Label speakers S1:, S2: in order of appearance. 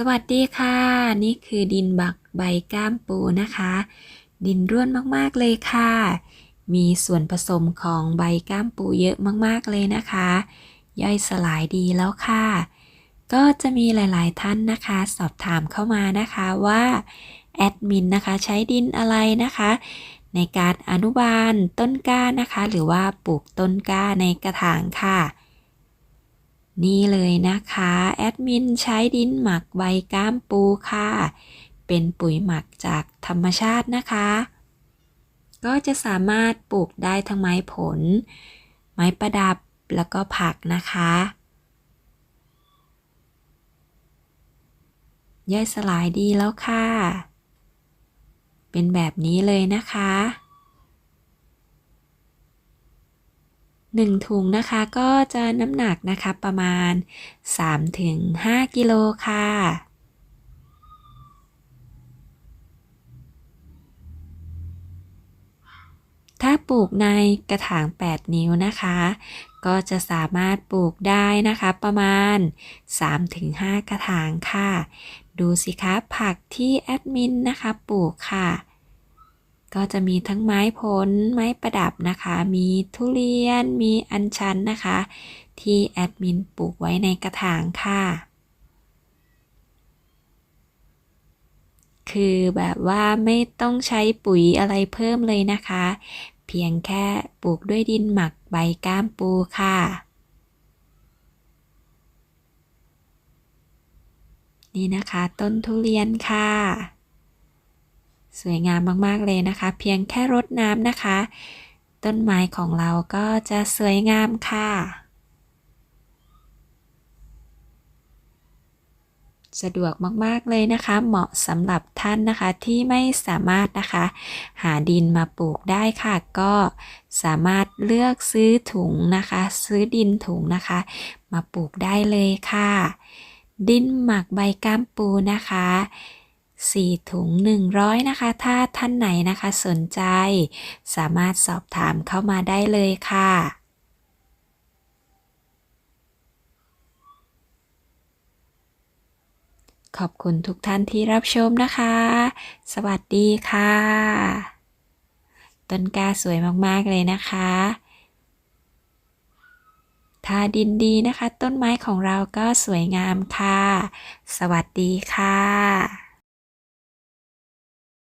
S1: สวัสดีค่ะ นี่คือดินบักใบก้ามปูนะคะ ดินร่วนมากๆเลยค่ะ มีส่วนผสมของใบก้ามปูเยอะมากๆเลยนะคะ ย่อยสลายดีแล้วค่ะ ก็จะมีหลายๆท่านนะคะ สอบถามเข้ามานะคะว่าแอดมินนะคะใช้ดินอะไรนะคะ ในการอนุบาลต้นกล้านะคะ หรือว่าปลูกต้นกล้าในกระถางค่ะ นี่เลยนะคะ แอดมินใช้ดินหมักใบก้ามปูค่ะ เป็นปุ๋ยหมักจากธรรมชาตินะคะ ก็จะสามารถปลูกได้ทั้งไม้ผล ไม้ประดับแล้วก็ผักนะคะย่อยสลายดีแล้วค่ะ เป็นแบบนี้เลยนะคะ หนึ่งถุงนะคะก็จะน้ำหนักนะคะประมาณ 3-5 กิโลค่ะถ้าปลูกในกระถาง 8 นิ้วนะคะ ก็จะสามารถปลูกได้นะคะประมาณ 3-5 กระถางค่ะ ดูสิคะผักที่แอดมินนะคะปลูกค่ะ ก็จะมีทั้งไม้ผล ไม้ประดับนะคะ มีทุเรียน มีอัญชันนะคะ ที่แอดมินปลูกไว้ในกระถางค่ะ คือแบบว่าไม่ต้องใช้ปุ๋ยอะไรเพิ่มเลยนะคะ เพียงแค่ปลูกด้วยดินหมักใบก้ามปูค่ะนี่นะคะ ต้นทุเรียนค่ะ สวยงามมากๆเลยนะคะ เพียงแค่รดน้ำนะคะ ต้นไม้ของเราก็จะสวยงามค่ะ สะดวกมากๆเลยนะคะ เหมาะสำหรับท่านนะคะที่ไม่สามารถนะคะ หาดินมาปลูกได้ค่ะ ก็สามารถเลือกซื้อถุงนะคะ ซื้อดินถุงนะคะ มาปลูกได้เลยค่ะ ดินหมักใบก้ามปูนะคะ 4 ถุง 100 นะคะ ถ้าท่านไหนนะคะสนใจ สามารถสอบถามเข้ามาได้เลยค่ะขอบคุณทุกท่านที่รับชมนะคะ สวัสดีค่ะ ต้นกาสวยมาก ๆ เลยนะคะ ถ้าดินดีนะคะ ต้นไม้ของเราก็สวยงามค่ะ สวัสดีค่ะ